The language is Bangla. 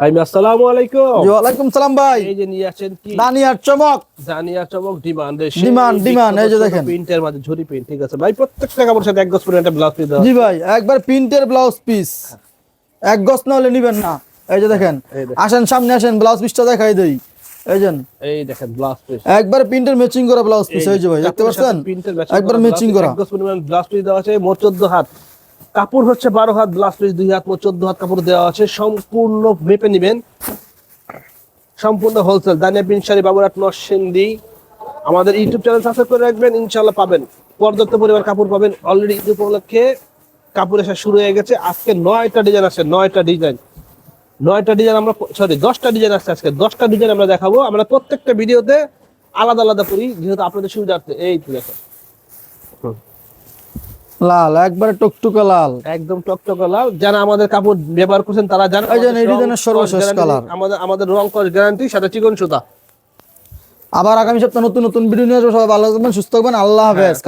ভাই আসসালামু আলাইকুম। জি, ওয়ালাইকুম সালাম ভাই। এই যে নিয়ে আসেন কি? দানিয়ার চমক। জানিয়া চমক ডিমান্ড Demand, demand, এই যে দেখেন। প্রিন্টের মাঝে ঝুরি প্রিন্ট ঠিক আছে? ভাই প্রত্যেকটা কাপড়ের সাথে এক গজ করে একটা ব্লাউজ পিস দাও জি ভাই একবার প্রিন্টের ব্লাউজ পিস এক গজ না হলে নিবেন না। এই যে দেখেন আসেন সামনে আসেন ব্লাউজ পিসটা দেখাই দেই। এই এই দেখেন ব্লাউজ পিস একবার প্রিন্টের ম্যাচিং করা ব্লাউজ পিস এই যে ভাই দেখতে পাচ্ছেন? একবার ম্যাচিং করা। এক গজ পরিমাণ ব্লাউজ পিস দেওয়া আছে মোট 14 হাত। কাপড় হচ্ছে 12 হাত ব্লাউজ পিস দুই হাত 14 হাত কাপড় দেওয়া আছে। সম্পূর্ণ মেপে নেবেন। সম্পূর্ণ হোলসেল দানিয়া শাড়ি বাবুরাট নরসিংদী। আমাদের ইউটিউব চ্যানেল সাবস্ক্রাইব করে রাখবেন, ইনশাআল্লাহ পাবেন। পর্যাপ্ত পরিমাণ কাপড় পাবেন। অলরেডি ঈদ উপলক্ষে কাপড় এসে শুরু হয়ে গেছে। আজকে নয়টা ডিজাইন আছে, নয়টা ডিজাইন নয়টা ডিজাইন আমরা সরি দশটা ডিজাইন আসছে আজকে। দশটা ডিজাইন আমরা দেখাবো। আমরা প্রত্যেকটা ভিডিওতে আলাদা আলাদা করি, যেহেতু আপনাদের সুবিধার্থে। এই তো দেখো লাল একবারে টকটুকা লাল। একদম টকটকে লাল। যারা আমাদের কাপড় ব্যবহার করছেন তারা জানেন এই যে আমাদের এই ডিজাইনের সর্বশেষ কালার। আমাদের আমাদের রং কস গ্যারান্টি সাথে চিকন সুতা। আবার আগামী সপ্তাহে নতুন নতুন ভিডিও নিয়ে আসব। সবাই ভালো থাকবেন সুস্থ থাকবেন। আল্লাহ হাফেজ।